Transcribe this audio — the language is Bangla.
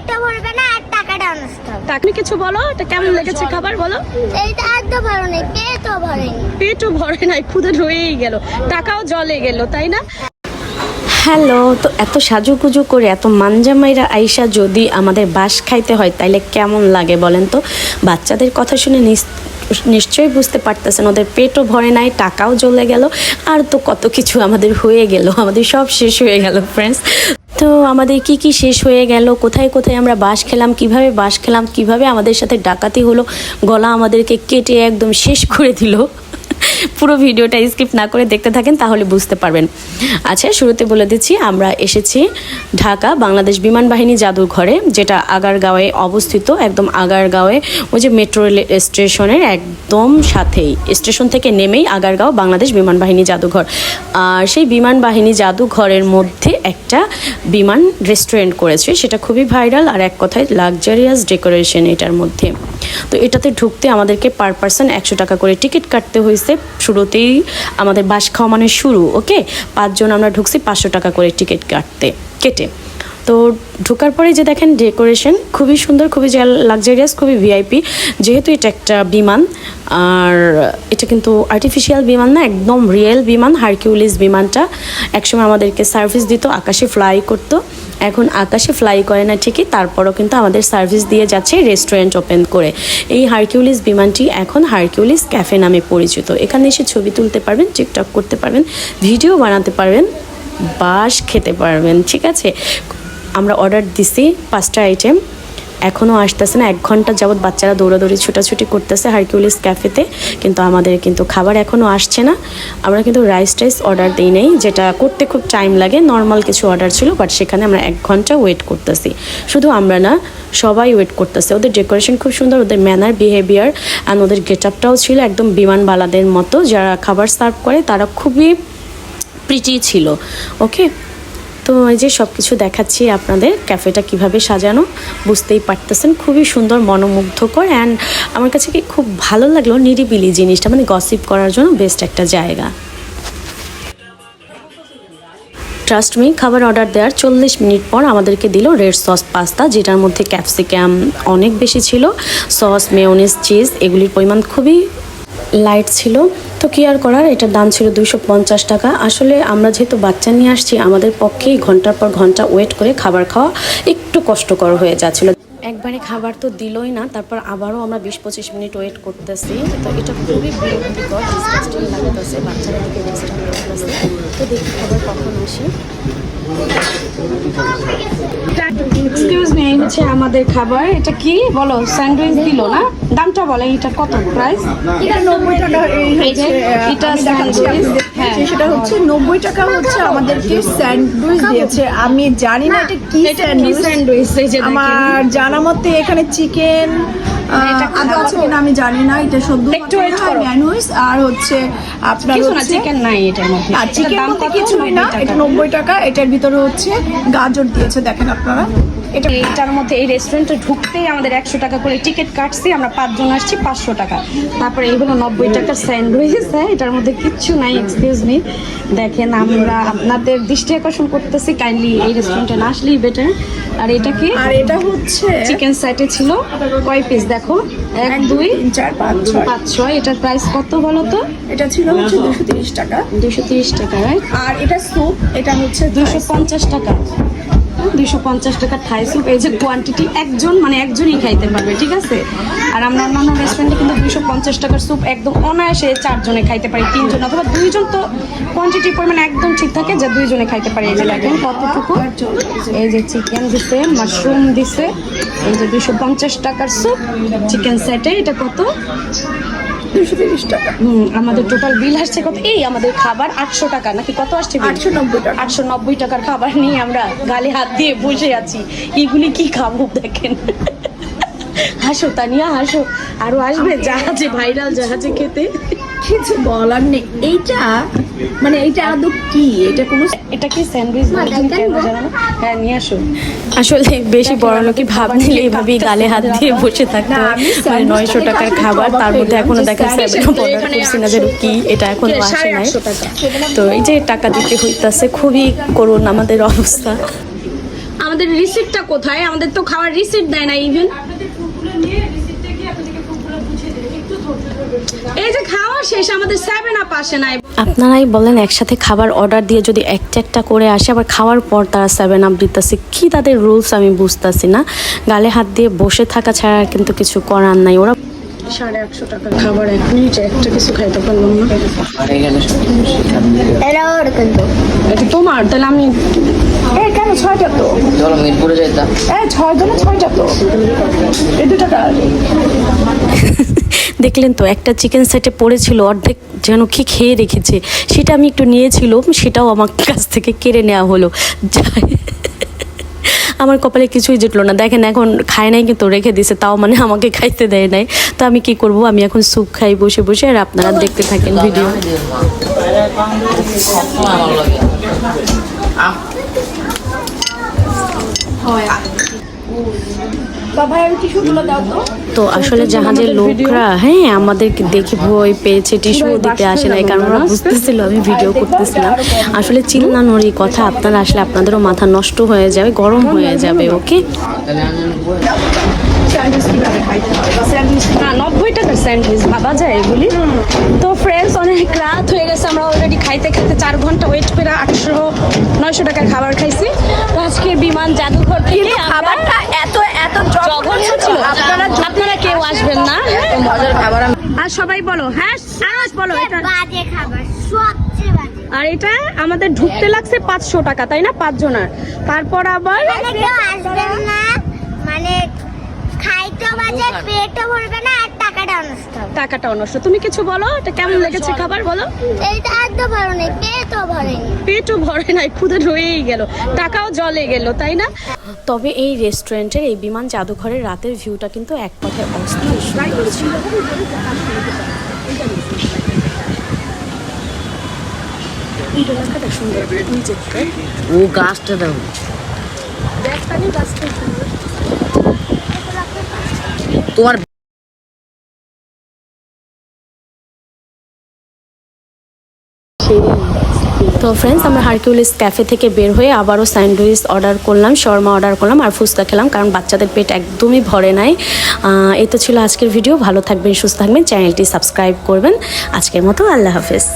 পেটও ভরবে না আর নষ্ট কিছু বলো এটা কেমন লেগেছে খাবার বলো? এইটা একদম ভালো নেই পেটও ভরেনি পেটও ভরে নাই রয়েই গেল টাকাও জলে গেল তাই না? হ্যালো তো এত সাজুগুজু করে এত মানজামাইরা আইসা যদি আমাদের বাস খাইতে হয় তাইলে কেমন লাগে বলেন তো? বাচ্চাদের কথা শুনে নিস- নিশ্চয়ই বুঝতে পারতেছেন ওদের পেটও ভরে নাই টাকাও জ্বলে গেল আর তো কত কিছু আমাদের হয়ে গেল আমাদের সব শেষ হয়ে গেল ফ্রেন্ডস আমাদের কি কি শেষ হয়ে গেল? কোথায় কোথায় আমরা বাস খেলাম? কীভাবে বাস খেলাম? কীভাবে আমাদের সাথে ডাকাতি হলো? গলা আমাদেরকে কেটে একদম শেষ করে দিল। পুরো ভিডিওটা স্কিপ না করে দেখতে থাকেন, তাহলে বুঝতে পারবেন। আচ্ছা শুরুতে বলে দিচ্ছি, আমরা এসেছি ঢাকা বাংলাদেশ বিমান বাহিনী জাদুঘরে যেটা আগারগাঁওয়ে অবস্থিত, একদম আগারগাঁওয়ে, ওই যে মেট্রো স্টেশনের একদম সাথেই, স্টেশন থেকে নেমেই আগারগাঁও বাংলাদেশ বিমান বাহিনী জাদুঘর। আর সেই বিমান বাহিনী জাদুঘরের মধ্যে একটা বিমান রেস্টুরেন্ট করেছে। সেটা খুবই ভাইরাল আর এক কথায় লাক্সারিয়াস ডেকোরেশন এটার মধ্যে। তো এটাতে ঢুকতে আমাদেরকে পার পার্সন একশো টাকা করে টিকিট কাটতে হয়েছে। শুরুতেই আমাদের বাস খাওয়া মানে শুরু ওকে পাঁচজন আমরা ঢুকছি, পাঁচশো টাকা করে টিকিট কাটতে। কেটে। তো ঢোকার পরে যে দেখেন ডেকোরেশন খুবই সুন্দর, খুবই লাক্সারিয়াস খুবই ভিআইপি যেহেতু এটা একটা বিমান, আর এটা কিন্তু আর্টিফিশিয়াল বিমান না, একদম রিয়েল বিমান হারকিউলিস বিমানটা। একসময় আমাদেরকে সার্ভিস দিত, আকাশে ফ্লাই করতো। এখন আকাশে ফ্লাই করে না ঠিকই, তারপরও কিন্তু আমাদের সার্ভিস দিয়ে যাচ্ছে রেস্টুরেন্ট ওপেন করে। এই হারকিউলিস বিমানটি এখন হারকিউলিস ক্যাফে নামে পরিচিত। এখানে এসে ছবি তুলতে পারবেন টিকটক করতে পারবেন ভিডিও বানাতে পারবেন, বাস খেতে পারবেন, ঠিক আছে? আমরা অর্ডার দিছি পাঁচটা আইটেম এখনও আসতেছে না, এক ঘণ্টা যাবৎ বাচ্চারা দৌড়াদৌড়ি, ছোটাছুটি করতেছে হারকিউলিস ক্যাফেতে কিন্তু আমাদের কিন্তু খাবার এখনও আসছে না। আমরা কিন্তু রাইস টাইস অর্ডার দিই নেই, যেটা করতে খুব টাইম লাগে নর্মাল কিছু অর্ডার ছিল বাট সেখানে আমরা এক ঘণ্টা ওয়েট করতেছি। শুধু আমরা না, সবাই ওয়েট করতেছে। ওদের ডেকোরেশন খুব সুন্দর, ওদের ম্যানার বিহেভিয়ার অ্যান্ড ওদের গেট আপটাও ছিল একদম বিমানবালাদের মতো। যারা খাবার সার্ভ করে, তারা খুবই প্রিটি ছিল। ওকে তো এই যে সব কিছু দেখাচ্ছি আপনাদের, ক্যাফেটা কীভাবে সাজানো বুঝতেই পারতেছেন। খুবই সুন্দর, মনোমুগ্ধকর অ্যান্ড আমার কাছে কি খুব ভালো লাগল নিরিবিলি জিনিসটা মানে গসিপ করার জন্য বেস্ট একটা জায়গা। ট্রাস্ট মি খাবার অর্ডার দেওয়ার চল্লিশ মিনিট পর আমাদেরকে দিল রেড সস পাস্তা যেটার মধ্যে ক্যাপসিকাম অনেক বেশি ছিল সস মেয়নিস চিজ এগুলির পরিমাণ খুবই লাইট ছিল। কি আর করার, এটার দাম ছিল পঞ্চাশ টাকা। আসলে আমরা যেহেতু বাচ্চা নিয়ে আসছি, আমাদের পক্ষেই ঘণ্টার পর ঘণ্টা ওয়েট করে খাবার খাওয়া একটু কষ্টকর হয়ে যাচ্ছিল। একবারে খাবার তো দিলই না, তারপর আবারও আমরা বিশ পঁচিশ মিনিট ওয়েট করতেছি। তো এটা খুবই বিরক্তিকর ডিসকাস্টিং দিকে তো দেখি খাবার কখন আসে। এক্সকিউজ মি এই হচ্ছে আমাদের খাবার। এটা কি? বলো স্যান্ডউইচ দিলো না? দামটা বলে এটা কত? প্রাইস এটা নব্বই টাকা এই এই হচ্ছে, এটা আমি স্যান্ডউইচ। হ্যাঁ। সেটা হচ্ছে নব্বই টাকা হচ্ছে আমাদেরকে স্যান্ডউইচ দিয়েছে। আমি জানি না এটা কি স্যান্ডউইচ? আমার জানা মতে এখানে চিকেন আদা আছে কিনা আমি জানি না এটা সদ্য একটু ওয়েট করো। স্যান্ডউইচ আর হচ্ছে আপনার কিছু না চিকেন নাই এটার মধ্যে। আর চিকেন দাম কত? কিছু না এটা নব্বই টাকা এটার ভিতরে হচ্ছে গাজর দিয়েছে দেখেন আপনারা। এটা এইটার মধ্যে এই রেস্টুরেন্টে ঢুকতেই আমাদের একশো টাকা করে টিকিট কাটছি আমরা পাঁচজন আসছি পাঁচশো টাকা। তারপরে এই হলো নব্বই টাকার স্যান্ডউইচ। হ্যাঁ এটার মধ্যে কিচ্ছু নাই এক্সকিউজ মি দেখেন আমরা আপনাদের দৃষ্টি আকর্ষণ করতেছি কাইন্ডলি এই রেস্টুরেন্টে না আসলেই বেটার আর এটা কি? আর এটা হচ্ছে চিকেন সাইটে ছিল। কয় পিস দেখো এক দুই চার পাঁচ ছয়। পাঁচ ছয়। এটার প্রাইস কত বলো তো? এটা ছিল হচ্ছে দুশো তিরিশ টাকা। দুশো তিরিশ টাকা রাইট আর এটা স্যুপ এটা হচ্ছে দুশো পঞ্চাশ টাকা। দুশো পঞ্চাশ টাকা থাই স্যুপ। এই যে কোয়ান্টিটি একজন মানে একজনই খাইতে পারবে, ঠিক আছে? আর আমরা অন্যান্য রেস্টুরেন্টে কিন্তু দুশো পঞ্চাশ টাকার স্যুপ একদম অনায়াসে চারজনে খাইতে পারি, তিনজন, অথবা দুইজন তো কোয়ান্টিটির পরিমাণ একদম ঠিক থাকে যে দুইজনে খাইতে পারে, এই যে কতটুকু। এই যে চিকেন দিছে মাশরুম দিছে, এই যে দুশো পঞ্চাশ টাকার স্যুপ। চিকেন সেটে এটা কত? দুশো তিরিশ টাকা। আমাদের টোটাল বিল আসছে কত? এই আমাদের খাবার আটশো টাকা নাকি কত আসছে আটশো নব্বই টাকা। আটশো নব্বই টাকার খাবার নিয়ে আমরা গালে হাত দিয়ে বসে আছি। এগুলি কি খাব দেখেন? হাসো তানিয়া হাসো। আরও আসবে জাহাজে ভাইরাল জাহাজে খেতে। কিছু বলার নেই। এইটা মানে এইটা আদৌ কি? এটা কোনো এটা কি স্যান্ডউইচ? হ্যাঁ নিয়ে আসো। আসলে বেশি বড় লোকই ভাব নিলে এভাবেই গালে হাত দিয়ে বসে থাকতে মানে নয়শো টাকার খাবার তার মধ্যে এখনও দেখা স্যান্ডউইচ সেভেন তো অর্ডার করছি না যে কি এটা এখনও আসে নাই। তো এই যে টাকা দিতে হইতাছে খুবই করুন আমাদের অবস্থা। আমাদের রিসিপ্টটা কোথায়? আমাদের তো খাওয়ার রিসিপ্ট দেয় না ইভেন এই যে খাওয়া শেষ আমাদের সেভেন আপ আসে নাই। আপনারাই বলেন একসাথে খাবার অর্ডার দিয়ে যদি একটা একটা করে আসে আবার খাওয়ার পর তারা সেভেন আপ দিতেছে। কী তাদের রুলস আমি বুঝতেছি না। গালে হাত দিয়ে বসে থাকা ছাড়া কিন্তু কিছু করার নাই। ওরা সাড়ে একশো টাকার খাবার এক মিনিটে একটা কিছু খাইতে পারলাম না। এটা তোমার তাহলে আমি এ কেন ছয়টা তো? চলো মিরপুরে যাইতাম এ ছয় জনে ছয়টা তো। এই দুটা কার দেখলেন তো, একটা চিকেন সেটে পড়েছিল, অর্ধেক যেন কি খেয়ে রেখেছে, সেটা আমি একটু নিয়েছিলাম সেটাও আমার কাছ থেকে কেড়ে নেওয়া হলো। আমার কপালে কিছুই জুটলো না। দেখেন, এখন খায় নাই কিন্তু রেখে দিছে, তাও মানে আমাকে খাইতে দেয় নাই। তো আমি কি করব, আমি এখন স্যুপ খাই, বসে বসে, আর আপনারা দেখতে থাকেন ভিডিও সবসময় তো। আসলে জাহাজের লোকরা হ্যাঁ আমাদেরকে দেখে ভয় পেয়েছে টিস্যু দিতে আসে নাই কারণ ওরা বুঝতেছিল আমি ভিডিও করতেছিলাম। আসলে চিল্লানোর এই কথা আপনারা আসলে আপনাদেরও মাথা নষ্ট হয়ে যাবে গরম হয়ে যাবে ওকে? নব্বই টাকার স্যান্ডউইচ ভাবা যায় এগুলি। তো ফ্রেন্ডস অনেক রাত হয়ে গেছে আমরা অলরেডি খাইতে খাইতে চার ঘণ্টা ওয়েট করে আটশো নয়শো টাকার খাবার খাইছি। তো আজকে বিমান জাদুঘর থেকে খাবারটা জঘন্য ছিল আপনারা আপনারা কেউ আসবেন না? মজার খাবার আর সবাই বলো হ্যাঁ বলো এটা বাজে খাবার সবচেয়ে বাজে। আর এটা আমাদের ঢুকতে লাগছে পাঁচশো টাকা তাই না? পাঁচ জনের তারপর আবার আসবেন না মানে খাইতেও বাজে পেটও ভরবে না আর টাকাটাও নষ্ট হবে। টাকাটা নষ্ট তুমি কিছু বলো এটা কেমন লেগেছে খাবার বলো? এইটা একদম ভালো নেই পেটও ভরেনি পেটও ভরে নাই ক্ষুদে রয়েই গেল। টাকাও জলে গেল তাই না? তবে এই রেস্টুরেন্টের এই বিমান জাদুঘরের রাতের ভিউটা কিন্তু এক কথায় অস্থির। সুন্দর ছিল ও গাছটা দাও। তোমার তো ফ্রেন্ডস আমরা হারকিউলিস ক্যাফে থেকে বের হয়ে আবারও স্যান্ডউইচ অর্ডার করলাম, শর্মা অর্ডার করলাম আর ফুচকা খেলাম কারণ বাচ্চাদের পেট একদমই ভরে নাই। এই তো ছিল আজকের ভিডিও ভালো থাকবেন, সুস্থ থাকবেন। চ্যানেলটি সাবস্ক্রাইব করবেন। আজকের মতো আল্লাহ হাফেজ।